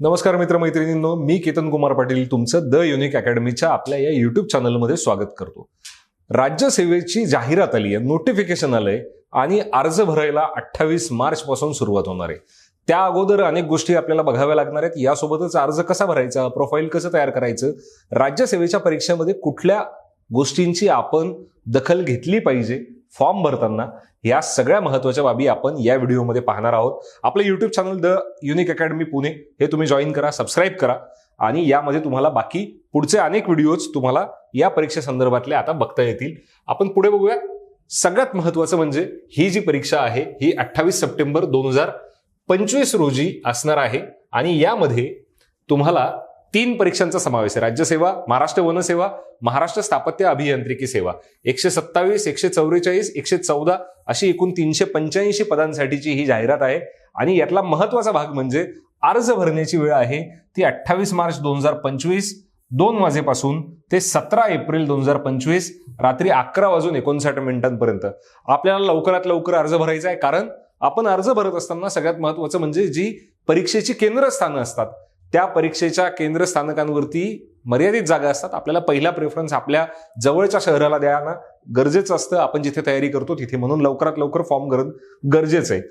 नमस्कार मित्रमैत्रिणींनो मी केतन कुमार पाटील तुमचं the unique अकॅडमीच्या आपल्या या युट्यूब चॅनलमध्ये स्वागत करतो. राज्यसेवेची जाहिरात आली आहे नोटिफिकेशन आलंय आणि अर्ज भरायला अठ्ठावीस मार्च पासून सुरुवात होणार आहे. त्या अगोदर अनेक गोष्टी आपल्याला बघाव्या लागणार आहेत. यासोबतच अर्ज कसा भरायचा प्रोफाईल कसं तयार करायचं राज्यसेवेच्या परीक्षेमध्ये कुठल्या गोष्टींची आपण दखल घेतली पाहिजे फॉर्म भरताना या सगळ्या महत्त्वाच्या बाबी आपण या व्हिडिओमध्ये पाहणार आहोत. आपलं YouTube channel the unique academy Pune हे तुम्ही जॉईन करा सबस्क्राईब करा आणि यामध्ये तुम्हाला बाकी पुढचे अनेक व्हिडिओज तुम्हाला या परीक्षेसंदर्भातले आता बघता येतील. आपण पुढे बघूया. सगळ्यात महत्वाचं म्हणजे ही जी परीक्षा आहे ही अठ्ठावीस सप्टेंबर दोन हजार पंचवीस रोजी असणार आहे आणि यामध्ये तुम्हाला तीन परीक्षांचा समावेश आहे. राज्यसेवा महाराष्ट्र वनसेवा महाराष्ट्र स्थापत्य अभियांत्रिकी सेवा. एकशे सत्तावीस एकशे चौवेचाळीस एकशे चौदा अशी एकूण तीनशे पंच्याऐंशी पदांसाठीची ही जाहिरात आहे. आणि यातला महत्त्वाचा भाग म्हणजे अर्ज भरण्याची वेळ आहे. ती अठ्ठावीस मार्च दोन हजार पंचवीस दोन वाजेपासून ते सतरा एप्रिल दोन हजार पंचवीस रात्री अकरा वाजून एकोणसाठ मिनिटांपर्यंत. आपल्याला लवकरात लवकर अर्ज भरायचा आहे. कारण आपण अर्ज भरत असताना सगळ्यात महत्वाचं म्हणजे जी परीक्षेची केंद्रस्थानं असतात. त्या परीक्षेच्या केंद्र स्थानकांवरती मर्यादित जागा असतात. आपल्याला पहिला प्रेफरन्स आपल्या जवळच्या शहराला द्यायला गरजेचं असतं. आपण जिथे तयारी करतो तिथे म्हणून लवकरात लवकर फॉर्म करणं गरजेचं आहे.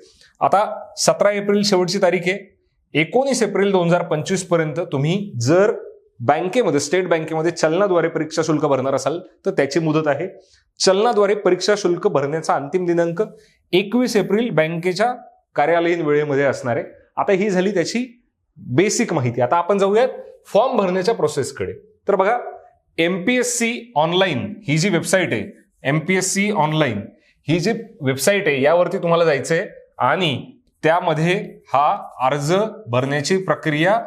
आता सतरा एप्रिल शेवटची तारीख आहे. एकोणीस एप्रिल दोन हजार पंचवीसपर्यंत तुम्ही जर बँकेमध्ये स्टेट बँकेमध्ये चलनाद्वारे परीक्षा शुल्क भरणार असाल तर त्याची मुदत आहे. चलनाद्वारे परीक्षा शुल्क भरण्याचा अंतिम दिनांक एकवीस एप्रिल बँकेच्या कार्यालयीन वेळेमध्ये असणार आहे. आता ही झाली त्याची बेसिक माहिती. आता आपण जाऊयात फॉर्म भरण्याच्या प्रोसेसकडे. तर बघा एमपीएससी ऑनलाईन ही जी वेबसाईट आहे एमपीएससी ऑनलाईन ही जी वेबसाईट आहे यावरती तुम्हाला जायचं आहे आणि त्यामध्ये हा अर्ज भरण्याची प्रक्रिया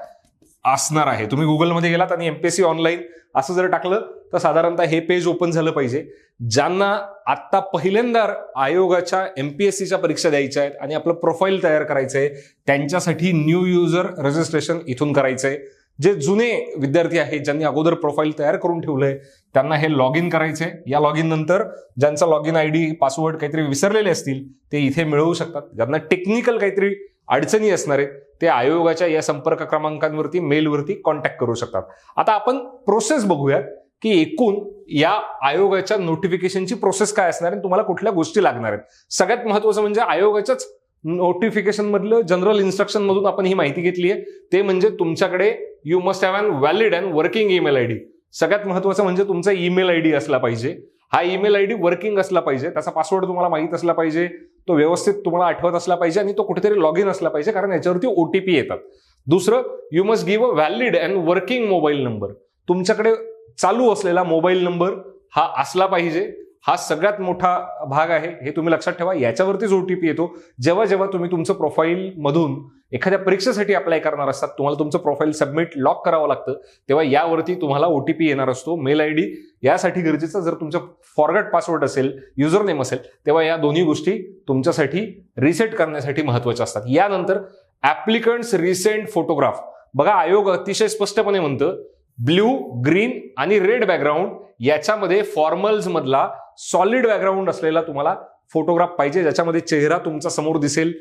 असणार आहे. तुम्ही गुगलमध्ये गेलात आणि एमपीएससी ऑनलाईन असं जर टाकलं तर साधारणतः हे पेज ओपन झालं पाहिजे. ज्यांना आत्ता पहिल्यांदा आयोगाच्या एमपीएससीच्या परीक्षा द्यायच्या आहेत आणि आपलं प्रोफाईल तयार करायचं आहे त्यांच्यासाठी न्यू युजर रजिस्ट्रेशन इथून करायचं आहे जे जुने विद्यार्थी आहेत ज्यांनी अगोदर प्रोफाईल तयार करून ठेवलंय त्यांना हे लॉग इन करायचंय. या लॉग इन नंतर ज्यांचा log in I D password काहीतरी विसरलेले असतील ते इथे मिळवू शकतात. ज्यांना टेक्निकल काहीतरी अडचणी असणार ते आयोगाच्या या संपर्क क्रमांकांवरती मेलवरती कॉन्टॅक्ट करू शकतात. आता आपण प्रोसेस बघूयात की एकूण या आयोगाच्या नोटिफिकेशनची प्रोसेस काय असणार आहे तुम्हाला कुठल्या गोष्टी लागणार आहेत. सगळ्यात महत्वाचं म्हणजे आयोगाच्याच नोटिफिकेशन मधलं जनरल इन्स्ट्रक्शन मधून आपण ही माहिती घेतली आहे. ते म्हणजे तुमच्याकडे you must have an valid and working email ID सगळ्यात महत्वाचं म्हणजे तुमचा ईमेल आय डी असला पाहिजे. हा ईमेल आय डी वर्किंग असला पाहिजे. त्याचा पासवर्ड तुम्हाला माहीत असला पाहिजे. तो व्यवस्थित तुम्हाला आठवत असला पाहिजे आणि तो कुठेतरी लॉग इन असला पाहिजे कारण याच्यावरती ओटीपी येतात. दुसरं you must give a valid and working mobile number तुमच्याकडे चालू असलेला मोबाईल नंबर हा असला पाहिजे. हा सगळ्यात मोठा भाग आहे. हे तुम्ही लक्षात ठेवा. याच्यावरतीच ओटीपी येतो. जेव्हा जेव्हा तुम्ही तुमचं प्रोफाईल मधून एखाद्या परीक्षेसाठी अप्लाय करणार असतात तुम्हाला तुमचं प्रोफाईल सबमिट लॉक करावं लागतं तेव्हा यावरती तुम्हाला ओटीपी येणार असतो मेल आय डी यासाठी गरजेचं जर तुमचं फॉरगट पासवर्ड असेल युजर नेम असेल तेव्हा या दोन्ही गोष्टी तुमच्यासाठी रिसेट करण्यासाठी महत्त्वाच्या असतात. यानंतर ऍप्लिकंट्स रिसेंट फोटोग्राफ बघा आयोग अतिशय स्पष्टपणे म्हणतं ब्ल्यू ग्रीन आणि रेड बॅकग्राऊंड याच्यामध्ये फॉर्मल्समधला सॉलिड बॅकग्राऊंड असलेला तुम्हाला फोटोग्राफ पाहिजे ज्याच्यामध्ये चेहरा तुमचा समोर दिसेल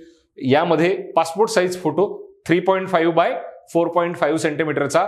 यामध्ये passport size photo three point five by four point five सेंटीमीटरचा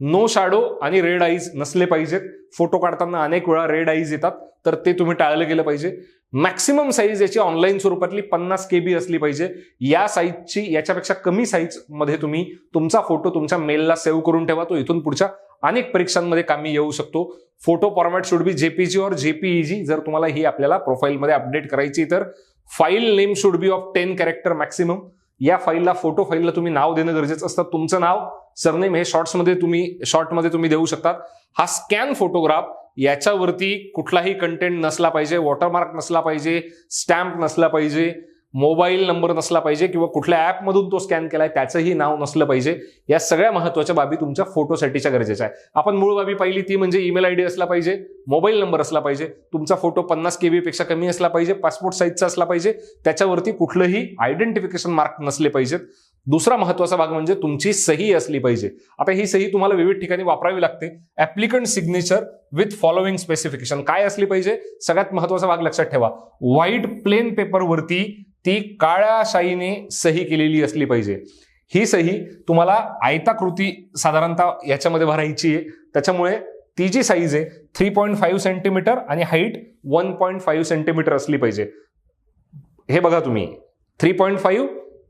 no shadow आणि रेड आईज नसले पाहिजेत. फोटो काढताना अनेक वेळा रेड आईज येतात. तर ते तुम्ही टाळलं गेलं पाहिजे. मॅक्सिमम साईज याची ऑनलाईन स्वरूपातली पन्नास के बी असली पाहिजे. या साईजची याच्यापेक्षा कमी साईजमध्ये तुम्ही तुमचा फोटो तुमच्या मेलला सेव्ह करून ठेवा. तो इथून पुढच्या अनेक परीक्षांमध्ये कामी येऊ शकतो. Photo format should be JPG और जेपीईजी जर तुम्हाला ही आपल्याला प्रोफाईलमध्ये अपडेट करायची तर file name should be of ten character maximum या फाईलला फोटो फाईलला तुम्ही नाव देणं गरजेचं असतं. तुमचं नाव सरनेम हे शॉर्ट्समध्ये तुम्ही शॉर्टमध्ये तुम्ही देऊ शकतात. हा स्कॅन फोटोग्राफ याच्यावरती कुठलाही कंटेंट नसला पाहिजे वॉटरमार्क नसला पाहिजे स्टॅम्प नसला पाहिजे मोबाईल नंबर नसला पाहिजे किंवा कुठल्या ॲपमधून तो स्कॅन केलाय त्याचंही नाव नसलं पाहिजे. या सगळ्या महत्त्वाच्या बाबी तुमच्या फोटोसाठीच्या गरजेच्या आहे आपण मूळ बाबी पाहिली ती म्हणजे ईमेल आय डी असला पाहिजे मोबाईल नंबर असला पाहिजे तुमचा फोटो पन्नास के पेक्षा कमी असला पाहिजे पासपोर्ट साईजचा असला पाहिजे त्याच्यावरती कुठलंही आयडेंटिफिकेशन मार्क नसले पाहिजेत. दुसरा महत्त्वाचा भाग म्हणजे तुमची सही असली पाहिजे. आता ही सही तुम्हाला विविध ठिकाणी वापरावी लागते. Applicant signature with following specification काय असली पाहिजे? सगळ्यात महत्त्वाचा भाग लक्षात ठेवा. व्हाईट प्लेन पेपरवरती ती काळ्या शाईने सही केलेली असली पाहिजे. ही सही तुम्हाला आयताकृती साधारणतः याच्यामध्ये भरायची आहे. त्याच्यामुळे ती जी साईज आहे थ्री पॉईंट फाईव्ह सेंटीमीटर आणि height one point five centimetre असली पाहिजे. हे बघा तुम्ही. Three point five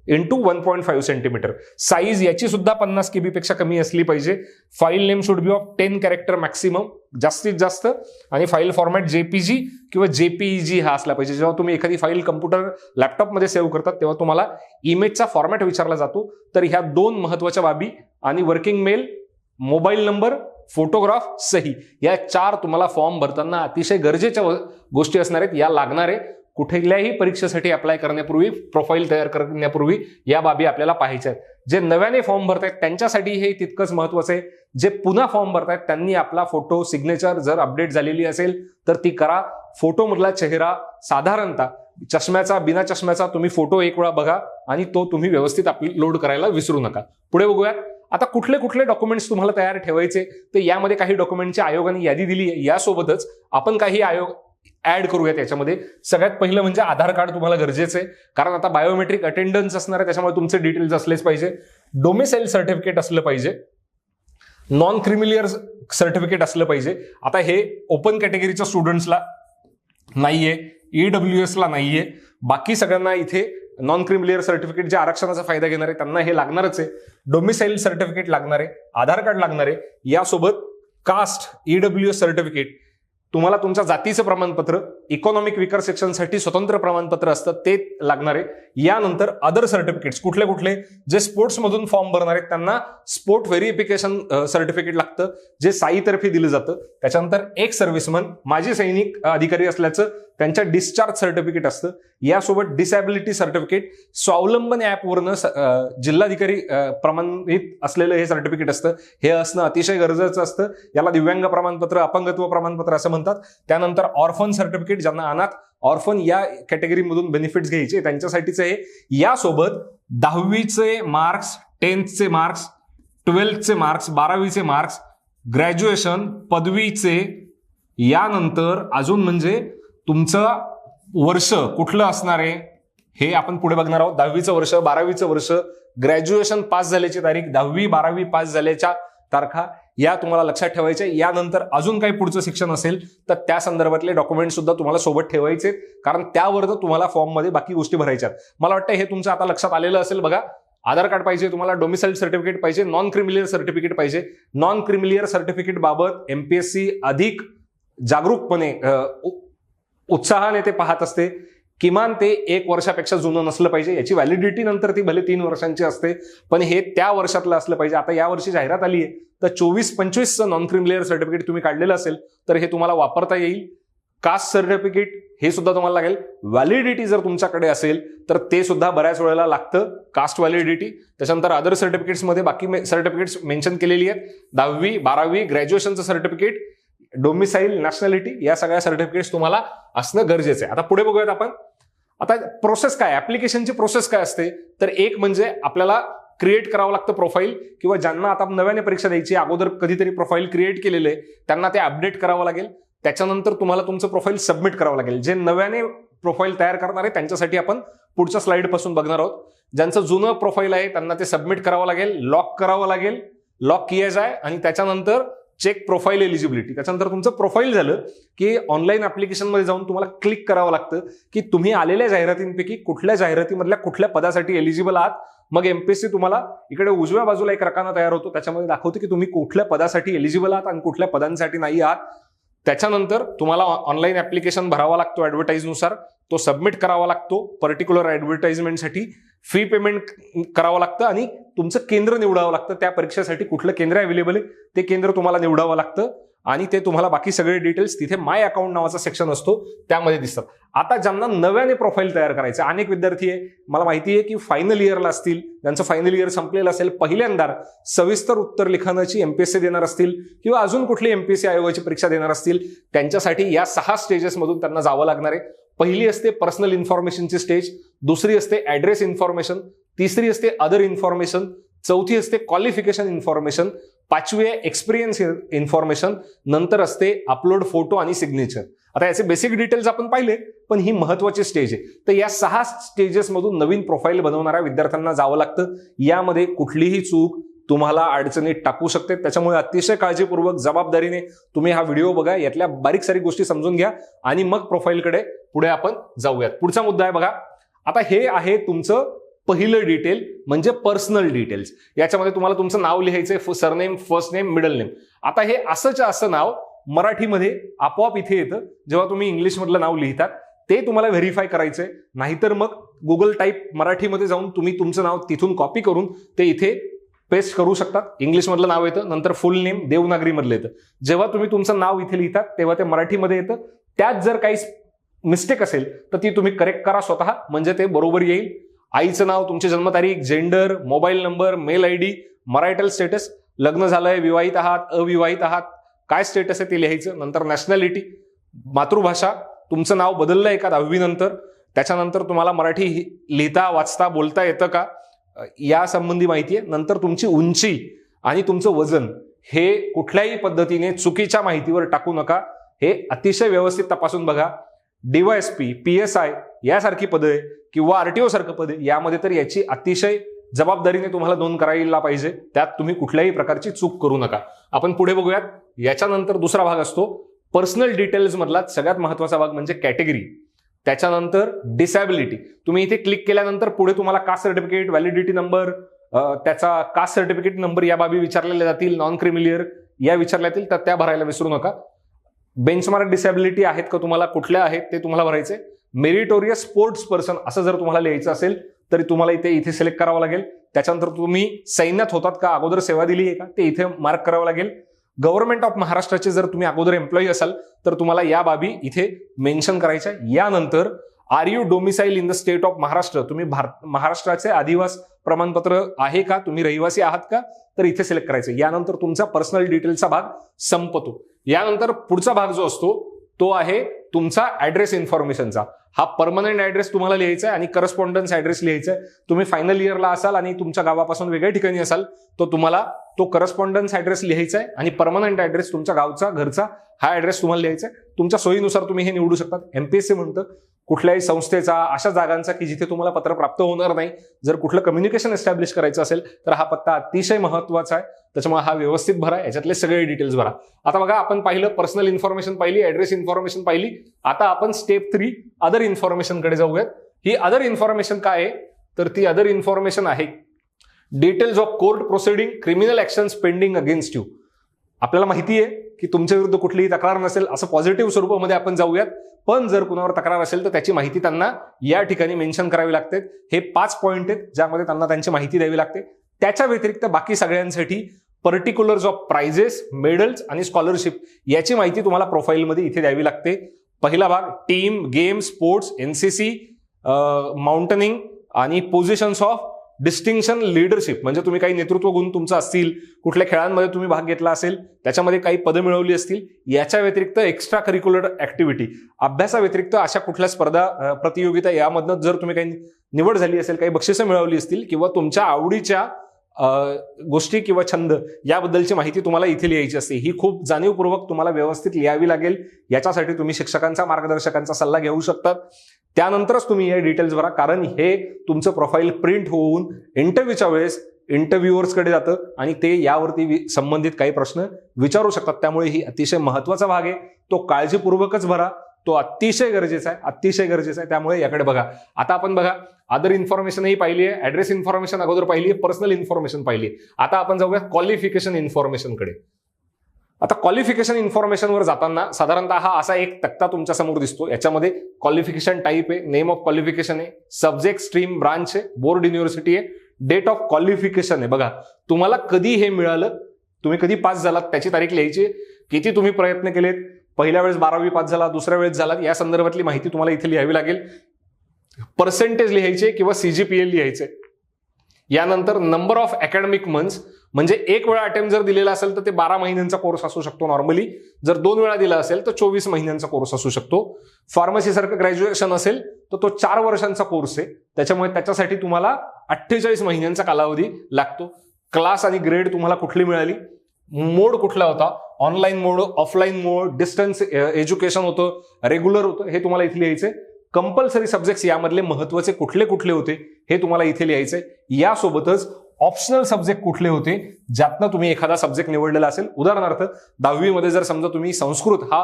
into one point five centimetre size याची सुद्धा पन्नास के बीपेक्षा कमी असली पाहिजे. File name should be of ten character maximum जास्तीत जास्त. आणि फाईल फॉर्मॅट जेपीजी किंवा जेपीईजी हा असला पाहिजे. जेव्हा तुम्ही एखादी फाईल कम्प्युटर लॅपटॉपमध्ये सेव्ह करतात तेव्हा तुम्हाला इमेजचा फॉर्मॅट विचारला जातो. तर ह्या दोन महत्त्वाच्या बाबी आणि working mail mobile number photograph सही. या चार तुम्हाला फॉर्म भरताना अतिशय गरजेच्या गोष्टी असणार आहेत. या लागणार आहे. कुठल्याही परीक्षेसाठी अप्लाय करण्यापूर्वी प्रोफाईल तयार करण्यापूर्वी या बाबी आपल्याला पाहायच्या आहेत. जे नव्याने फॉर्म भरतायत त्यांच्यासाठी हे तितकंच महत्वाचं आहे. जे पुन्हा फॉर्म भरतायत त्यांनी आपला फोटो सिग्नेचर जर अपडेट झालेली असेल तर ती करा. फोटोमधला चेहरा साधारणतः चष्म्याचा बिना चष्म्याचा तुम्ही फोटो एक वेळा बघा आणि तो तुम्ही व्यवस्थित अपलोड करायला विसरू नका. पुढे बघूयात आता कुठले कुठले डॉक्युमेंट्स तुम्हाला तयार ठेवायचे तर यामध्ये काही डॉक्युमेंटची आयोगाने यादी दिली आहे. यासोबतच आपण काही आयोग ऍड करूयात याच्यामध्ये. सगळ्यात पहिलं म्हणजे आधार कार्ड तुम्हाला गरजेचं आहे. कारण आता बायोमेट्रिक अटेंडन्स असणार आहे त्याच्यामुळे तुमचे डिटेल्स असलेच पाहिजे. डोमिसाईल सर्टिफिकेट असलं पाहिजे. नॉन क्रिमिलियर सर्टिफिकेट असलं पाहिजे. आता हे ओपन कॅटेगरीच्या स्टुडंट्सला नाहीये ईडब्ल्यू एसला नाहीये. बाकी सगळ्यांना इथे नॉन क्रिमिलियर सर्टिफिकेट जे आरक्षणाचा फायदा घेणार आहे त्यांना हे लागणारच आहे. डोमिसाईल सर्टिफिकेट लागणार आहे आधार कार्ड लागणार आहे. यासोबत कास्ट ईडब्ल्यू एस सर्टिफिकेट तुम्हाला तुमच्या जातीचं प्रमाणपत्र इकॉनॉमिक विकर सेक्शनसाठी स्वतंत्र प्रमाणपत्र असतं ते लागणार आहे. यानंतर अदर सर्टिफिकेट्स कुठले कुठले? जे स्पोर्ट्समधून फॉर्म भरणार आहेत त्यांना स्पोर्ट व्हेरिफिकेशन सर्टिफिकेट लागतं जे साईतर्फे दिलं जातं. त्याच्यानंतर एक सर्व्हिसमन माजी सैनिक अधिकारी असल्याचं त्यांच्या डिस्चार्ज सर्टिफिकेट असतं. यासोबत डिसॅबिलिटी सर्टिफिकेट स्वावलंबन ॲपवरनं स- जिल्हाधिकारी प्रमाणित असलेलं हे सर्टिफिकेट असतं. हे असणं अतिशय गरजेचं असतं. याला दिव्यांग प्रमाणपत्र अपंगत्व प्रमाणपत्र असं म्हणतात. त्यानंतर ऑर्फन सर्टिफिकेट ज्यांना अनाथ ऑर्फन या कॅटेगरीमधून बेनिफिट्स घ्यायचे त्यांच्यासाठीच हे. यासोबत दहावीचे मार्क्स टेन्थचे मार्क्स ट्वेल्थचे मार्क्स बारावीचे मार्क्स ग्रॅज्युएशन पदवीचे यानंतर अजून म्हणजे तुमचं वर्ष कुठलं असणार आहे हे आपण पुढे बघणार आहोत. दहावीचं वर्ष बारावीचं वर्ष ग्रॅज्युएशन पास झाल्याची तारीख दहावी बारावी पास झाल्याच्या तारखा या तुम्हाला लक्षात ठेवायच्या यानंतर अजून काही पुढचं शिक्षण असेल तर त्या संदर्भातले डॉक्युमेंट सुद्धा तुम्हाला सोबत ठेवायचे कारण त्यावर तुम्हाला फॉर्ममध्ये बाकी गोष्टी भरायच्या मला वाटतं हे तुमचं आता लक्षात आलेलं असेल बघा. आधार कार्ड पाहिजे तुम्हाला डोमिसाईल सर्टिफिकेट पाहिजे नॉन क्रिमिलियर सर्टिफिकेट पाहिजे नॉन क्रिमिलियर सर्टिफिकेट बाबत एमपीएससी अधिक जागरूकपणे उत्साहाने ते पाहत असते. किमान ते एक वर्षापेक्षा जुनं नसलं पाहिजे. याची व्हॅलिडिटी नंतर ती भले तीन वर्षांची असते पण हे त्या वर्षातलं असलं पाहिजे. आता या वर्षी जाहिरात आली आहे तर चोवीस पंचवीसचं नॉन क्रिमिलेअर सर्टिफिकेट तुम्ही काढलेलं असेल तर हे तुम्हाला वापरता येईल. कास्ट सर्टिफिकेट हे सुद्धा तुम्हाला लागेल. व्हॅलिडिटी जर तुमच्याकडे असेल तर ते सुद्धा बऱ्याच वेळेला लागतं. कास्ट व्हॅलिडिटी त्याच्यानंतर अदर सर्टिफिकेट्समध्ये बाकी सर्टिफिकेट्स मेन्शन केलेली आहेत. दहावी बारावी ग्रॅज्युएशनचं सर्टिफिकेट डोमिसाईल नॅशनॅलिटी या सगळ्या सर्टिफिकेट्स तुम्हाला असणं गरजेचं आहे. आता पुढे बघूयात आपण. आता प्रोसेस काय? ऍप्लिकेशनची प्रोसेस काय असते? तर एक म्हणजे आपल्याला क्रिएट करावं लागतं प्रोफाईल किंवा ज्यांना आता नव्याने परीक्षा द्यायची अगोदर कधीतरी प्रोफाईल क्रिएट केलेलं आहे त्यांना ते अपडेट करावं लागेल. त्याच्यानंतर तुम्हाला तुमचं प्रोफाईल सबमिट करावं लागेल. जे नव्याने प्रोफाईल तयार करणार आहे त्यांच्यासाठी आपण पुढच्या स्लाइडपासून बघणार आहोत. ज्यांचं जुनं प्रोफाईल आहे त्यांना ते सबमिट करावं लागेल लॉक करावं लागेल. लॉक किया जाय आणि त्याच्यानंतर चेक प्रोफाईल एलिजिबिलिटी. त्याच्यानंतर तुमचं प्रोफाईल झालं की ऑनलाईन ॲप्लिकेशनमध्ये जाऊन तुम्हाला क्लिक करावं लागतं की तुम्ही आलेल्या जाहिरातींपैकी कुठल्या जाहिरातीमधल्या कुठल्या पदासाठी एलिजिबल आहात. मग एमपीएससी तुम्हाला इकडे उजव्या बाजूला एक रकाना तयार होतो. त्याच्यामध्ये दाखवतो की तुम्ही कुठल्या पदासाठी एलिजिबल आहात आणि कुठल्या पदांसाठी नाही आहात. त्याच्यानंतर तुम्हाला ऑनलाईन ऍप्लिकेशन भरावा लागतो ॲडव्हर्टाईजनुसार तो सबमिट करावा लागतो. पर्टिक्युलर ऍडव्हर्टाइजमेंटसाठी फी पेमेंट करावं लागतं आणि तुमचं केंद्र निवडावं लागतं. त्या परीक्षेसाठी कुठलं केंद्र अवेलेबल आहे ते केंद्र तुम्हाला निवडावं लागतं आणि ते तुम्हाला बाकी सगळे डिटेल्स तिथे माय अकाउंट नावाचा सेक्शन असतो त्यामध्ये दिसतात. आता ज्यांना नव्याने प्रोफाईल तयार करायचं अनेक विद्यार्थी आहे मला माहिती आहे की फायनल इयरला असतील ज्यांचं फायनल इयर संपलेलं असेल पहिल्यांदा सविस्तर उत्तर लिखाणाची एमपीएससी देणार असतील किंवा अजून कुठली एमपीएससी आयोगाची परीक्षा देणार असतील त्यांच्यासाठी या सहा स्टेजेसमधून त्यांना जावं लागणार आहे. पहिली असते पर्सनल इन्फॉर्मेशनची स्टेज दुसरी असते ऍड्रेस इन्फॉर्मेशन तिसरी असते अदर इन्फॉर्मेशन चौथी असते क्वालिफिकेशन इन्फॉर्मेशन पाचवी आहे एक्सपिरियन्स इन्फॉर्मेशन नंतर असते अपलोड फोटो आणि सिग्नेचर आता याचे बेसिक डिटेल्स आपण पाहिले पण ही महत्वाची स्टेज आहे. तर या सहा स्टेजेसमधून नवीन प्रोफाईल बनवणाऱ्या विद्यार्थ्यांना जावं लागतं. यामध्ये कुठलीही चूक तुम्हाला अडचणीत टाकू शकते. त्याच्यामुळे अतिशय काळजीपूर्वक जबाबदारीने तुम्ही हा व्हिडिओ बघा. यातल्या बारीक सारी गोष्टी समजून घ्या आणि मग प्रोफाईलकडे पुढे आपण जाऊयात. पुढचा मुद्दा आहे बघा. आता हे आहे तुमचं पहिलं डिटेल म्हणजे पर्सनल डिटेल्स याच्यामध्ये तुम्हाला तुमचं नाव लिहायचंय surname first name middle name आता हे असंच्या असं नाव मराठीमध्ये आपोआप इथे येतं. जेव्हा तुम्ही इंग्लिशमधलं नाव लिहितात ते तुम्हाला व्हेरीफाय करायचंय. नाहीतर मग गुगल टाईप मराठीमध्ये जाऊन तुम्ही तुमचं नाव तिथून कॉपी करून ते इथे पेस्ट करू शकतात इंग्लिशमधलं नाव येतं नंतर फुल नेम देवनागरीमधलं येतं. जेव्हा तुम्ही तुमचं नाव इथे लिहितात तेव्हा ते मराठीमध्ये येतं. त्यात जर काही मिस्टेक असेल तर ती तुम्ही करेक्ट करा स्वतः म्हणजे ते बरोबर येईल. आईचं नाव तुमची जन्मतारीख gender mobile number mail ID marital status लग्न झालंय विवाहित आहात अविवाहित आहात काय स्टेटस आहे ते लिहायचं नंतर नॅशनॅलिटी मातृभाषा तुमचं नाव बदललं आहे का दहावीनंतर त्याच्यानंतर तुम्हाला मराठी लिहिता वाचता बोलता येतं का? यासंबंधी माहिती आहे. नंतर तुमची उंची आणि तुमचं वजन हे कुठल्याही पद्धतीने चुकीच्या माहितीवर टाकू नका. हे अतिशय व्यवस्थित तपासून बघा. डीवायएसपी पी एस आय यासारखी पदे किंवा आरटीओ सारखं पद आहे, यामध्ये तर याची अतिशय जबाबदारीने तुम्हाला नोंद करायला पाहिजे. त्यात तुम्ही कुठल्याही प्रकारची चूक करू नका. आपण पुढे बघूयात. याच्यानंतर दुसरा भाग असतो. पर्सनल डिटेल्समधला सगळ्यात महत्त्वाचा भाग म्हणजे कॅटेगरी. त्याच्यानंतर डिसॅबिलिटी तुम्ही इथे क्लिक केल्यानंतर पुढे तुम्हाला कास्ट सर्टिफिकेट व्हॅलिडिटी नंबर त्याचा कास्ट सर्टिफिकेट नंबर या बाबी विचारलेल्या जातील नॉन क्रिमिलियर या विचारल्या जातील तर त्या भरायला विसरू नका. बेंचमार्क डिसॅबिलिटी आहेत का तुम्हाला कुठल्या आहेत ते तुम्हाला भरायचे. मेरिटोरियस स्पोर्ट्स पर्सन असं जर तुम्हाला लिहायचं असेल तरी तुम्हाला इथे इथे सिलेक्ट करावं लागेल. त्याच्यानंतर तुम्ही सैन्यात होतात का अगोदर सेवा दिली आहे का ते इथे मार्क करावं लागेल. गव्हर्नमेंट ऑफ महाराष्ट्राचे जर तुम्ही अगोदर एम्प्लॉई असाल तर तुम्हाला या बाबी इथे मेन्शन करायच्या यानंतर are you domicile in the state of Maharashtra तुम्ही भारत महाराष्ट्राचे आदिवास प्रमाणपत्र आहे का? तुम्ही रहिवासी आहात का? तर इथे सिलेक्ट करायचं यानंतर तुमचा पर्सनल डिटेलचा भाग संपतो. यानंतर पुढचा भाग जो असतो तो आहे तुमचा ऍड्रेस इन्फॉर्मेशनचा हा परमनंट ऍड्रेस तुम्हाला लिहायचा आहे आणि करस्पॉन्डन्स ऍड्रेस लिहायचा आहे. तुम्ही फायनल इयरला असाल आणि तुमच्या गावापासून वेगळ्या ठिकाणी असाल तर तुम्हाला तो करस्पॉन्डन्स ऍड्रेस लिहायचा आहे आणि परमनंट ऍड्रेस तुमच्या गावचा घरचा हा ऍड्रेस तुम्हाला लिहायचा आहे. तुमच्या सोयीनुसार तुम्ही हे निवडू शकता एमपीएससी म्हणतं कुठल्याही संस्थेचा अशा जागांचा की जिथे तुम्हाला पत्र प्राप्त होणार नाही. जर कुठलं कम्युनिकेशन एस्टॅब्लिश करायचं असेल तर हा पत्ता अतिशय महत्त्वाचा आहे. त्याच्यामुळे हा व्यवस्थित भरा याच्यातले सगळे डिटेल्स भरा. आता बघा आपण पाहिलं पर्सनल इन्फॉर्मेशन पाहिली ऍड्रेस इन्फॉर्मेशन पाहिली. आता आपण स्टेप थ्री अदर इन्फॉर्मेशनकडे जाऊयात. ही अदर इन्फॉर्मेशन काय आहे? तर ती अदर इन्फॉर्मेशन आहे details of court proceeding criminal action pending against you आपल्याला माहिती आहे की तुमच्या विरुद्ध कुठलीही तक्रार नसेल असं पॉझिटिव्ह स्वरूपामध्ये आपण जाऊयात. पण जर कुणावर तक्रार असेल तर त्याची माहिती त्यांना या ठिकाणी मेन्शन करावी लागते. हे पाच पॉईंट आहेत ज्यामध्ये त्यांना त्यांची माहिती द्यावी लागते. त्याच्या व्यतिरिक्त बाकी सगळ्यांसाठी पर्टिक्युलर्स ऑफ प्राइजेस मेडल्स आणि स्कॉलरशिप याची माहिती तुम्हाला प्रोफाईलमध्ये इथे द्यावी लागते. पहिला भाग team game sports NCC mountaineering आणि पोझिशन्स ऑफ डिस्टिंक्शन लिडरशिप म्हणजे तुम्ही काही नेतृत्व गुण तुमचं असतील कुठल्या खेळांमध्ये तुम्ही भाग घेतला असेल त्याच्यामध्ये काही पदं मिळवली असतील याच्या व्यतिरिक्त एक्स्ट्रा करिक्युलर ऍक्टिव्हिटी अभ्यासाव्यतिरिक्त अशा कुठल्या स्पर्धा प्रतियोगिता यामधनं जर तुम्ही काही निवड झाली असेल काही बक्षिसं मिळवली असतील किंवा तुमच्या आवडीच्या गोष्टी किंवा छंद याबद्दलची माहिती तुम्हाला इथे लिहायची असते. ही खूप जाणीवपूर्वक तुम्हाला व्यवस्थित लिहावी लागेल. याच्यासाठी तुम्ही शिक्षकांचा मार्गदर्शकांचा सल्ला घेऊ शकतात त्यानंतरच तुम्ही हे डिटेल्स भरा कारण हे तुमचं प्रोफाईल प्रिंट होऊन इंटरव्ह्यूच्या वेळेस इंटरव्ह्युअर्सकडे जातं आणि ते यावरती वि- संबंधित काही प्रश्न विचारू शकतात. त्यामुळे ही अतिशय महत्त्वाचा भाग आहे. तो काळजीपूर्वकच भरा. तो अतिशय गरजेचा आहे अतिशय गरजेचा आहे. त्यामुळे याकडे बघा. आता आपण बघा अदर इन्फॉर्मेशनही पाहिली आहे ऍड्रेस इन्फॉर्मेशन अगोदर पाहिली आहे पर्सनल इन्फॉर्मेशन पाहिली आहे. आता आपण जाऊया क्वालिफिकेशन इन्फॉर्मेशनकडे आता क्वालिफिकेशन इन्फॉर्मेशनवर जाताना साधारणतः हा असा एक तक्ता तुमच्यासमोर दिसतो. याच्यामध्ये क्वालिफिकेशन टाईप आहे नेम ऑफ क्वालिफिकेशन आहे सब्जेक्ट स्ट्रीम ब्रांच आहे बोर्ड युनिव्हर्सिटी आहे डेट ऑफ क्वालिफिकेशन आहे. बघा तुम्हाला कधी हे मिळालं? तुम्ही कधी पास झालात? त्याची तारीख लिहायची किती तुम्ही प्रयत्न केलेत? पहिल्या वेळेस बारावी पास झाला दुसऱ्या वेळेस झाला. या संदर्भातली माहिती तुम्हाला इथे लिहावी लागेल. पर्सेंटेज लिहायचे किंवा सीजीपीएल लिहायचे. यानंतर नंबर ऑफ अकॅडमिक मंथ्स म्हणजे एक वेळा अटेम्प्ट जर दिलेला असेल तर ते बारा महिन्यांचा कोर्स असू शकतो नॉर्मली जर दोन वेळा दिला असेल तर चोवीस महिन्यांचा कोर्स असू शकतो. फार्मसीसारखं ग्रॅज्युएशन असेल तर तो चार वर्षांचा कोर्स आहे. त्याच्यामुळे त्याच्यासाठी तुम्हाला अठ्ठेचाळीस महिन्यांचा कालावधी लागतो. क्लास आणि ग्रेड तुम्हाला कुठली मिळाली? मोड कुठला होता? Online mode offline mode distance education होतं रेग्युलर होतं हे तुम्हाला इथे लिहायचे कंपल्सरी सब्जेक्ट्स यामधले महत्त्वाचे कुठले कुठले होते हे तुम्हाला इथे लिहायचे यासोबतच ऑप्शनल सब्जेक्ट कुठले होते ज्यातनं तुम्ही एखादा सब्जेक्ट निवडलेला असेल. उदाहरणार्थ दहावीमध्ये जर समजा तुम्ही संस्कृत हा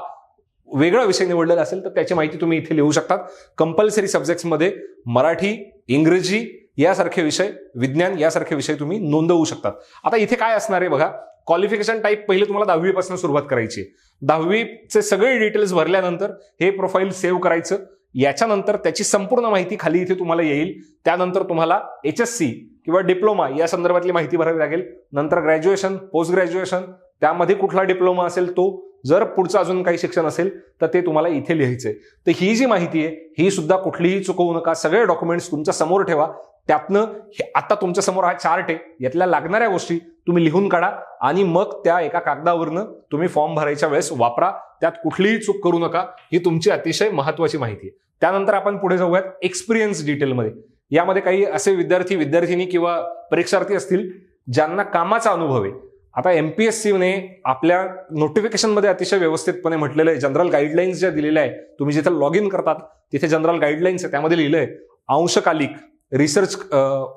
वेगळा विषय निवडलेला असेल तर त्याची माहिती तुम्ही इथे लिहू शकतात. कंपल्सरी सब्जेक्ट्समध्ये मराठी इंग्रजी यासारखे विषय विज्ञान यासारखे विषय तुम्ही नोंदवू शकतात. आता इथे काय असणार आहे बघा? क्वालिफिकेशन टाईप पहिले तुम्हाला दहावीपासून सुरुवात करायची. दहावीचे सगळे डिटेल्स भरल्यानंतर हे प्रोफाईल सेव्ह करायचं. याच्यानंतर त्याची संपूर्ण माहिती खाली इथे तुम्हाला येईल. त्यानंतर तुम्हाला एच एस सी किंवा डिप्लोमा या संदर्भातली माहिती भरावी लागेल. नंतर ग्रॅज्युएशन पोस्ट ग्रॅज्युएशन त्यामध्ये कुठला डिप्लोमा असेल तो जर पुढचं अजून काही शिक्षण असेल तर ते तुम्हाला इथे लिहायचंय. तर ही जी माहिती आहे ही सुद्धा कुठलीही चुकवू नका. सगळे डॉक्युमेंट्स तुमच्यासमोर ठेवा. त्यातनं हे आता तुमच्यासमोर हा चार्ट आहे. यातल्या लागणाऱ्या गोष्टी तुम्ही लिहून काढा आणि मग त्या एका कागदावरनं तुम्ही फॉर्म भरायच्या वेळेस वापरा. त्यात कुठलीही चूक करू नका. ही तुमची अतिशय महत्वाची माहिती आहे. त्यानंतर आपण पुढे जाऊयात एक्सपिरियन्स डिटेलमध्ये यामध्ये काही असे विद्यार्थी विद्यार्थिनी किंवा परीक्षार्थी असतील ज्यांना कामाचा अनुभव आहे. आता एम पी एस सीने आपल्या नोटिफिकेशनमध्ये अतिशय व्यवस्थितपणे म्हटलेलं आहे. जनरल गाईडलाईन्स ज्या दिलेल्या आहे तुम्ही जिथे लॉग इन करतात तिथे जनरल गाईडलाईन्स आहे. त्यामध्ये लिहिलंय अंशकालिक रिसर्च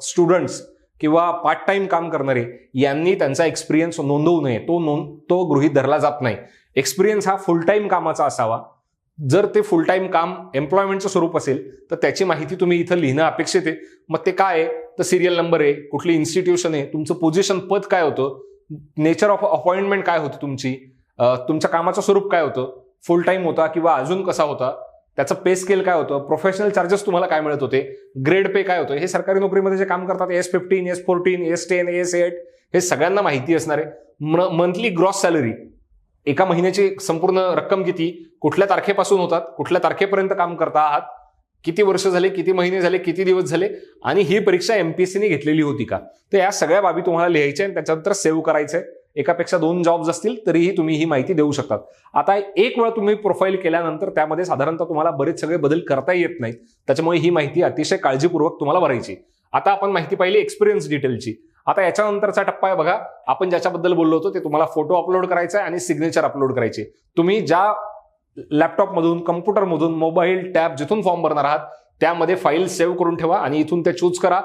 स्टुडंट्स uh, किंवा पार्ट टाइम काम करणारे यांनी त्यांचा एक्सपिरियन्स नोंदवू नये. तो नोंद तो गृहीत धरला जात नाही. एक्सपिरियन्स हा फुल टाईम कामाचा असावा. जर ते फुल टाईम काम एम्प्लॉयमेंटचं स्वरूप असेल तर त्याची माहिती तुम्ही इथं लिहिणं अपेक्षित आहे. मग ते काय आहे? तर सिरियल नंबर आहे कुठली इन्स्टिट्यूशन आहे तुमचं पोझिशन पद काय होतं? नेचर ऑफ अपॉइंटमेंट काय होतं तुमची? तुमच्या कामाचं स्वरूप काय होतं? फुल टाईम होता किंवा अजून कसा होता? त्याचं पे स्केल काय होतं? प्रोफेशनल चार्जेस तुम्हाला काय मिळत होते? ग्रेड पे काय होतं? हे सरकारी नोकरीमध्ये जे काम करतात S fifteen S fourteen S ten S eight हे सगळ्यांना माहिती असणार. आहे मंथली ग्रॉस सॅलरी एका महिन्याची संपूर्ण रक्कम किती? कुठल्या तारखेपासून होतात? कुठल्या तारखेपर्यंत काम करता आहात? किती वर्ष झाले? किती महिने झाले? किती दिवस झाले? आणि ही परीक्षा एमपीएससीने घेतलेली होती का? तर या सगळ्या बाबी तुम्हाला लिहायच्या आणि त्याच्यानंतर सेव्ह करायचंय. एकापेक्षा दोन जॉब्स असतील तरीही तुम्ही ही माहिती देऊ शकतात. आता एक वेळा तुम्ही प्रोफाईल केल्यानंतर त्यामध्ये साधारणतः तुम्हाला बरेच सगळे बदल करता येत नाहीत. त्याच्यामुळे ही माहिती अतिशय काळजीपूर्वक तुम्हाला भरायची आता आपण माहिती पाहिली एक्सपिरियन्स डिटेलची आता याच्यानंतरचा टप्पा आहे बघा. आपण ज्याच्याबद्दल बोललो होतो ते तुम्हाला फोटो अपलोड करायचा आहे आणि सिग्नेचर अपलोड करायचे. तुम्ही ज्या लॅपटॉपमधून कम्प्युटरमधून मोबाईल टॅब जिथून फॉर्म भरणार आहात त्यामध्ये फाईल सेव्ह करून ठेवा आणि इथून ते चूज करा.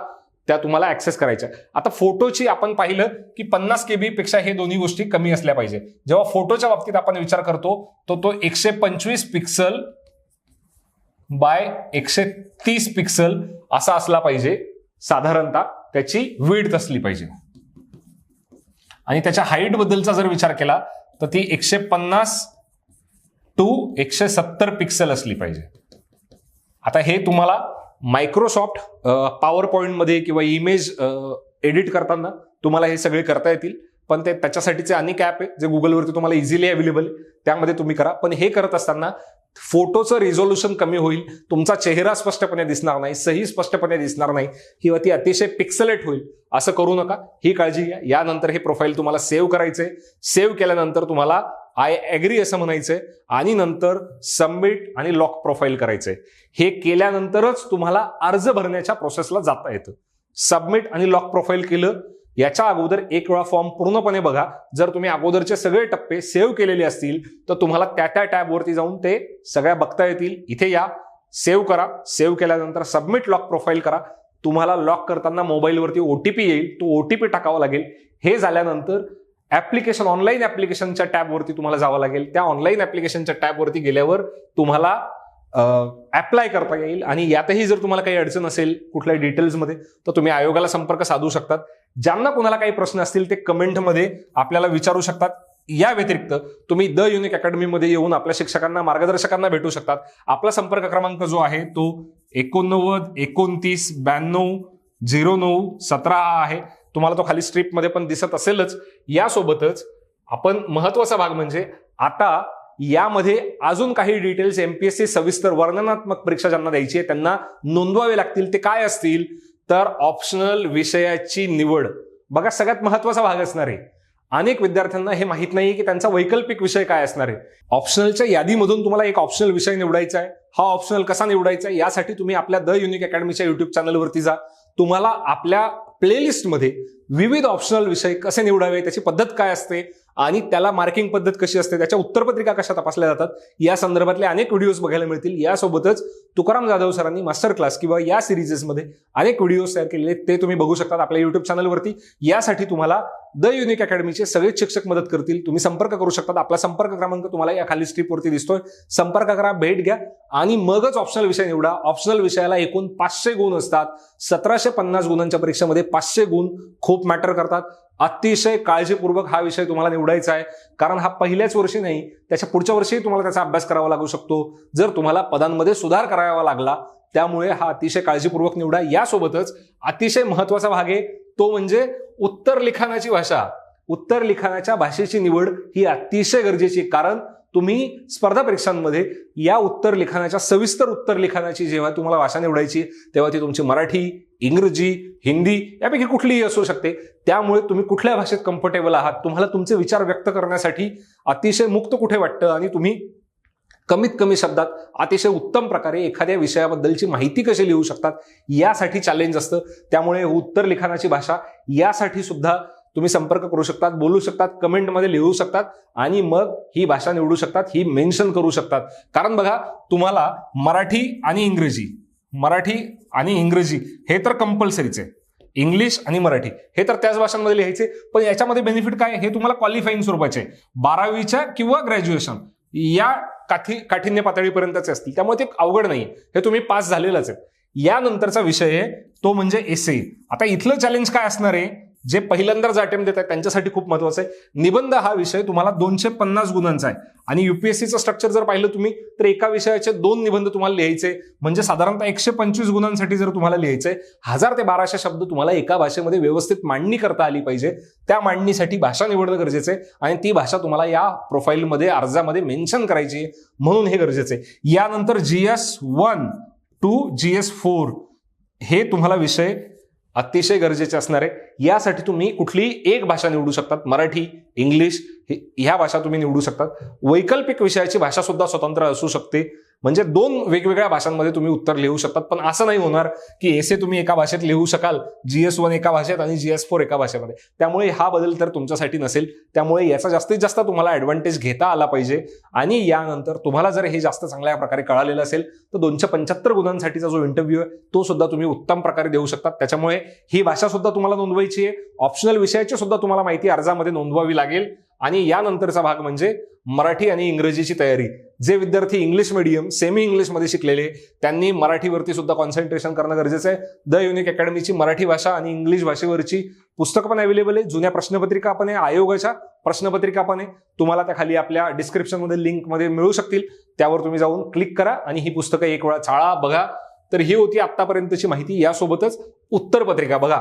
त्या तुम्हाला ऍक्सेस करायच्या. आता फोटोची आपण पाहिलं की पन्नास केबी पेक्षा हे दोन्ही गोष्टी कमी असल्या पाहिजे. जेव्हा फोटोच्या बाबतीत आपण विचार करतो तो तो एकशे पंचवीस पिक्सल बाय एकशे तीस पिक्सल असा असला पाहिजे साधारणतः त्याची विड्थ असली पाहिजे. आणि त्याच्या हाईट बद्दलचा जर विचार केला तर ती एकशे पन्नास टू एकशे सत्तर पिक्सल असली पाहिजे. आता हे तुम्हाला मायक्रोसॉफ्ट पॉवर पॉईंटमध्ये किंवा इमेज एडिट करताना तुम्हाला हे सगळे करता येतील. पण ते त्याच्यासाठीचे अनेक ॲप आहे जे गुगलवरती तुम्हाला इझिली अवेलेबल त्यामध्ये तुम्ही करा. पण हे करत असताना फोटोचं रिझोल्युशन कमी होईल. तुमचा चेहरा स्पष्टपणे दिसणार नाही सही स्पष्टपणे दिसणार नाही. किंवा ती अतिशय पिक्सलेट होईल. असं करू नका. ही काळजी घ्या. यानंतर हे प्रोफाईल तुम्हाला सेव्ह करायचंय. सेव्ह केल्यानंतर तुम्हाला आय ॲग्री असं म्हणायचंय. आणि नंतर सबमिट आणि लॉक प्रोफाईल करायचंय. हे केल्यानंतरच तुम्हाला अर्ज भरण्याच्या प्रोसेसला जाता येतं. सबमिट आणि लॉक प्रोफाईल केलं याच्या अगोदर एक वेळा फॉर्म पूर्णपणे बघा. जर तुम्ही अगोदरचे सगळे टप्पे सेव्ह केलेले असतील तर तुम्हाला त्या त्या टॅबवरती जाऊन ते सगळ्या बघता येतील. इथे या. सेव्ह करा. सेव्ह केल्यानंतर सबमिट लॉक प्रोफाईल करा. तुम्हाला लॉक करताना मोबाईलवरती ओटीपी येईल. तो ओटीपी टाकावा लागेल. हे झाल्यानंतर ऍप्लिकेशन ऑनलाईन ऍप्लिकेशनच्या टॅबवरती तुम्हाला जावं लागेल. त्या ऑनलाईन ऍप्लिकेशनच्या टॅबवरती गेल्यावर तुम्हाला अप्लाय करता येईल. आणि यातही जर तुम्हाला काही अडचण असेल कुठल्याही डिटेल्समध्ये तर तुम्ही आयोगाला संपर्क साधू शकतात. ज्यांना कोणाला काही प्रश्न असतील ते कमेंटमध्ये आपल्याला विचारू शकतात. या व्यतिरिक्त तुम्ही द युनिक अकॅडमीमध्ये येऊन आपल्या शिक्षकांना मार्गदर्शकांना भेटू शकतात. आपला संपर्क क्रमांक जो आहे तो एकोणनव्वद एकोणतीस ब्याण्णव झिरो नऊ सतरा हा आहे. तुम्हाला तो खाली स्ट्रीपमध्ये पण दिसत असेलच. यासोबतच आपण महत्त्वाचा भाग म्हणजे आता यामध्ये अजून काही डिटेल्स एमपीएससी सविस्तर वर्णनात्मक परीक्षा ज्यांना द्यायची आहे त्यांना नोंदवावे लागतील. ते काय असतील? तर ऑप्शनल विषयाची निवड. बघा सगळ्यात महत्त्वाचा भाग असणार आहे. अनेक विद्यार्थ्यांना हे माहीत नाहीये की त्यांचा वैकल्पिक विषय काय असणार आहे. ऑप्शनलच्या यादीमधून तुम्हाला एक ऑप्शनल विषय निवडायचा आहे. हा ऑप्शनल कसा निवडायचा आहे? यासाठी तुम्ही आपल्या द युनिक अकॅडमीच्या युट्यूब चॅनलवरती जा. तुम्हाला आपल्या प्लेलिस्टमध्ये विविध ऑप्शनल विषय कसे निवडावे त्याची पद्धत काय असते आणि त्याला मार्किंग पद्धत कशी असते त्याच्या उत्तरपत्रिका कशा तपासल्या जातात या संदर्भातले अनेक व्हिडिओज बघायला मिळतील यासोबतच तुकाराम जाधव सरांनी मास्टर क्लास किंवा या सिरीजेसमध्ये अनेक व्हिडिओज तयार केलेले आहेत. ते तुम्ही बघू शकता आपल्या युट्यूब चॅनलवरती यासाठी तुम्हाला द युनिक अकॅडमीचे सगळेच शिक्षक मदत करतील. तुम्ही संपर्क करू शकतात. आपला संपर्क क्रमांक तुम्हाला या खाली स्ट्रीपवरती दिसतोय. संपर्क करा भेट घ्या. आणि मगच ऑप्शनल विषय निवडा. ऑप्शनल विषयाला एकूण पाचशे गुण असतात. सतराशे पन्नास गुणांच्या परीक्षेमध्ये पाचशे गुण खूप मॅटर करतात. अतिशय काळजीपूर्वक हा विषय तुम्हाला निवडायचा आहे. कारण हा पहिल्याच वर्षी नाही त्याच्या पुढच्या वर्षीही तुम्हाला त्याचा अभ्यास करावा लागू शकतो. जर तुम्हाला पदांमध्ये सुधार करावा लागला त्यामुळे हा अतिशय काळजीपूर्वक निवडा. यासोबतच अतिशय महत्त्वाचा भाग आहे तो म्हणजे उत्तर लिखाणाची भाषा. उत्तर लिखाणाच्या भाषेची निवड ही अतिशय गरजेची आहे. कारण तुम्ही स्पर्धा परीक्षांमध्ये या उत्तर लिखाणाच्या सविस्तर उत्तर लिखाणाची जेव्हा तुम्हाला भाषा निवडायची तेव्हा ती तुमची मराठी इंग्रजी हिंदी यापैकी कुठलीही असू शकते. त्यामुळे तुम्ही कुठल्या भाषेत कम्फर्टेबल आहात तुम्हाला तुमचे विचार व्यक्त करण्यासाठी अतिशय मुक्त कुठे वाटतं आणि तुम्ही कमीत कमी शब्दात अतिशय उत्तम प्रकारे एखाद्या विषयाबद्दलची माहिती कशी लिहू शकतात यासाठी चॅलेंज असतं. त्यामुळे उत्तर लिखाणाची भाषा यासाठी सुद्धा तुम्ही संपर्क करू शकतात बोलू शकतात कमेंटमध्ये लिहू शकतात आणि मग ही भाषा निवडू शकतात ही मेन्शन करू शकतात. कारण बघा तुम्हाला मराठी आणि इंग्रजी मराठी आणि इंग्रजी हे तर कंपल्सरीच आहे. इंग्लिश आणि मराठी हे तर त्याच भाषांमध्ये लिहायचे पण याच्यामध्ये बेनिफिट काय हे तुम्हाला क्वालिफाईंग स्वरूपाचे बारावीच्या किंवा ग्रॅज्युएशन या काठी काठिण्य पातळीपर्यंतचे असतील. त्यामुळे ते अवघड नाही. हे तुम्ही पास झालेलाच आहे. यानंतरचा विषय आहे तो म्हणजे एसे आता इथलं चॅलेंज काय असणार आहे? जे पहिल्यांदाच अटेम्प्ट देत आहेत त्यांच्यासाठी खूप महत्वाचं आहे. निबंध हा विषय तुम्हाला दोनशे पन्नास गुणांचा आहे. आणि युपीएससीचं स्ट्रक्चर जर पाहिलं तुम्ही तर एका विषयाचे दोन निबंध तुम्हाला लिहायचे म्हणजे साधारणतः एकशे पंचवीस गुणांसाठी जर तुम्हाला लिहायचे हजार ते बाराशे शब्द तुम्हाला एका भाषेमध्ये व्यवस्थित मांडणी करता आली पाहिजे. त्या मांडणीसाठी भाषा निवडणं गरजेचं आहे. आणि ती भाषा तुम्हाला या प्रोफाईलमध्ये अर्जामध्ये मेन्शन करायची आहे. म्हणून हे गरजेचं आहे. यानंतर GS one two GS four हे तुम्हाला विषय अतिशय गरजेचे असणार. आहे यासाठी तुम्ही कुठलीही एक भाषा निवडू शकतात. मराठी इंग्लिश हे- ह्या भाषा तुम्ही निवडू शकतात. वैकल्पिक विषयाची भाषा सुद्धा स्वतंत्र असू शकते. म्हणजे दोन वेगवेगळ्या भाषांमध्ये तुम्ही उत्तर लिहू शकतात पण असं नाही होणार की एसे तुम्ही एका भाषेत लिहू शकाल जीएस वन एका भाषेत आणि जीएस फोर एका भाषेमध्ये. त्यामुळे हा बदल तर तुमच्यासाठी नसेल. त्यामुळे याचा जास्तीत जास्त तुम्हाला ऍडव्हान्टेज घेता आला पाहिजे. आणि यानंतर तुम्हाला जर हे जास्त चांगल्या प्रकारे कळालेलं असेल तर दोनशे पंच्याहत्तर गुणांसाठीचा जो इंटरव्ह्यू आहे तो सुद्धा तुम्ही उत्तम प्रकारे देऊ शकतात. त्याच्यामुळे ही भाषा सुद्धा तुम्हाला नोंदवायची आहे. ऑप्शनल विषयाची सुद्धा तुम्हाला माहिती अर्जामध्ये नोंदवावी लागेल. आणि यानंतरचा भाग म्हणजे मराठी आणि इंग्रजीची तयारी. जे विद्यार्थी इंग्लिश मिडियम सेमी इंग्लिशमध्ये शिकलेले त्यांनी मराठीवरती सुद्धा कॉन्सन्ट्रेशन करणं गरजेचं आहे. द युनिक अकॅडमीची मराठी भाषा आणि इंग्लिश भाषेवरची पुस्तकं पण अवेलेबल आहे. जुन्या प्रश्नपत्रिका पण आहे आयोगाच्या प्रश्नपत्रिका पण आहे. तुम्हाला त्या खाली आपल्या डिस्क्रिप्शनमध्ये लिंकमध्ये मिळू शकतील. त्यावर तुम्ही जाऊन क्लिक करा आणि ही पुस्तकं एक वेळा चाळा बघा. तर ही होती आतापर्यंतची माहिती. यासोबतच उत्तरपत्रिका बघा.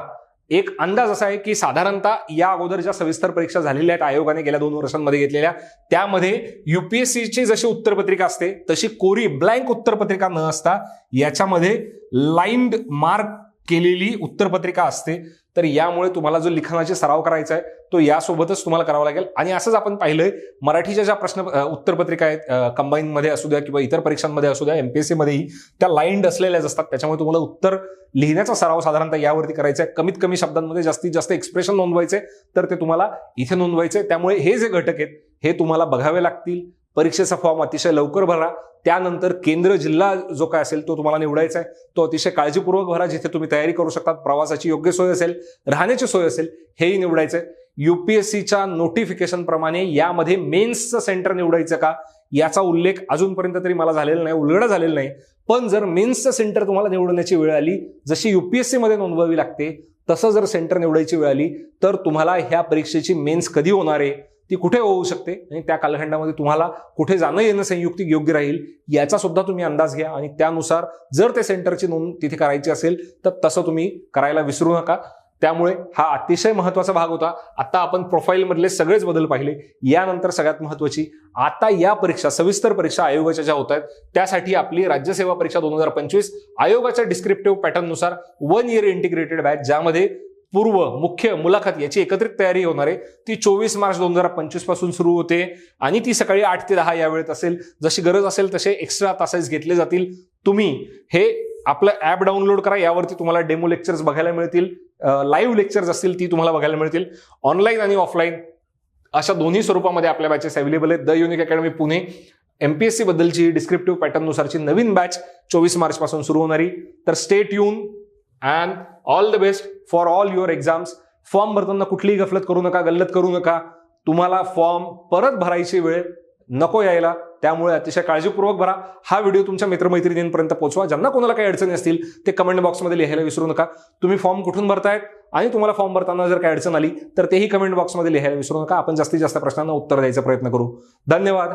एक अंदाज असा आहे की साधारणतः या अगोदर ज्या सविस्तर परीक्षा झालेल्या आहेत आयोगाने गेल्या दोन वर्षांमध्ये घेतलेल्या. त्यामध्ये युपीएससीची जशी उत्तरपत्रिका असते तशी कोरी ब्लँक उत्तरपत्रिका न असता याच्यामध्ये लाईन्ड मार्क केलेली उत्तरपत्रिका असते तर यामुळे तुम्हाला जो लिखाणाचे सराव करायचा आहे तो यासोबतच तुम्हाला करावा लागेल. आणि असंच आपण पाहिलंय मराठीच्या ज्या प्रश्न उत्तरपत्रिका आहेत कंबाईनमध्ये असू द्या किंवा इतर परीक्षांमध्ये असू द्या एमपीएससी मध्येही त्या लाईंड असलेल्याच असतात. त्याच्यामुळे तुम्हाला उत्तर लिहिण्याचा सराव साधारणतः यावरती करायचा आहे. कमीत कमी शब्दांमध्ये जास्तीत जास्त एक्सप्रेशन नोंदवायचे तर ते तुम्हाला इथे नोंदवायचे त्यामुळे हे जे घटक आहेत हे तुम्हाला बघावे लागतील. परीक्षेचा फॉर्म अतिशय लवकर भरा. त्यानंतर केंद्र जिल्हा जो काय असेल तो तुम्हाला निवडायचा आहे. तो अतिशय काळजीपूर्वक भरा जिथे तुम्ही तयारी करू शकतात. प्रवासाची योग्य सोय असेल राहण्याची सोय असेल हेही निवडायचं आहे युपीएससीच्या नोटिफिकेशन प्रमाणे यामध्ये मेन्सचं सेंटर निवडायचं का? याचा उल्लेख अजूनपर्यंत तरी मला झालेला नाही उलगडा झालेला नाही. पण जर मेन्सचं सेंटर तुम्हाला निवडण्याची वेळ आली जशी युपीएससी मध्ये नोंदवावी लागते तसं जर सेंटर निवडायची वेळ आली तर तुम्हाला ह्या परीक्षेची मेन्स कधी होणार आहे? ती कुठे होऊ शकते? आणि त्या कालखंडामध्ये तुम्हाला कुठे जाणं येणं संयुक्तिक योग्य राहील याचा सुद्धा तुम्ही अंदाज घ्या. आणि त्यानुसार जर ते सेंटरची नोंद तिथे करायची असेल तर तसं तुम्ही करायला विसरू नका. त्यामुळे हा अतिशय महत्त्वाचा भाग होता. आता आपण प्रोफाईल मधले सगळेच बदल पाहिले. यानंतर सगळ्यात महत्वाची आता या परीक्षा सविस्तर परीक्षा आयोगाच्या ज्या होत आहेत त्यासाठी आपली राज्यसेवा परीक्षा दोन हजार पंचवीस आयोगाच्या डिस्क्रिप्टिव्ह पॅटर्ननुसार वन इयर इंटिग्रेटेड बॅच ज्यामध्ये पूर्व मुख्य मुलाखत याची एकत्रित तयारी होणार आहे. ती चोवीस मार्च दोन हजार पंचवीसपासून सुरू होते आणि ती सकाळी आठ ते दहा या वेळेत असेल. जशी गरज असेल तसे एक्स्ट्रा तासेस घेतले जातील. तुम्ही हे आपलं ऍप डाउनलोड करा. यावरती तुम्हाला डेमो लेक्चर्स बघायला मिळतील. लाईव्ह लेक्चर्स असतील ती तुम्हाला बघायला मिळतील. ऑनलाईन आणि ऑफलाईन अशा दोन्ही स्वरूपामध्ये आपल्या बॅचेस अवेलेबल आहेत. The unique academy Pune MPSC बद्दलची डिस्क्रिप्टिव्ह पॅटर्ननुसारची नवीन बॅच चोवीस मार्चपासून सुरू होणारी. तर स्टेट येऊन and all the best for all your exams form भरताना कुठलीही गफलत करू नका गल्लत करू नका. तुम्हाला फॉर्म परत भरायची वेळ नको यायला. त्यामुळे अतिशय काळजीपूर्वक भरा. हा व्हिडिओ तुमच्या मित्रमैत्रिणींपर्यंत पोहोचवा. ज्यांना कोणाला काही अडचणी असतील ते कमेंट बॉक्समध्ये लिहायला विसरू नका. तुम्ही फॉर्म कुठून भरतायत आणि तुम्हाला फॉर्म भरताना जर काही अडचण आली तर तेही कमेंट बॉक्समध्ये लिहायला विसरू नका. आपण जास्तीत जास्त प्रश्नांना उत्तर द्यायचा प्रयत्न करू. धन्यवाद.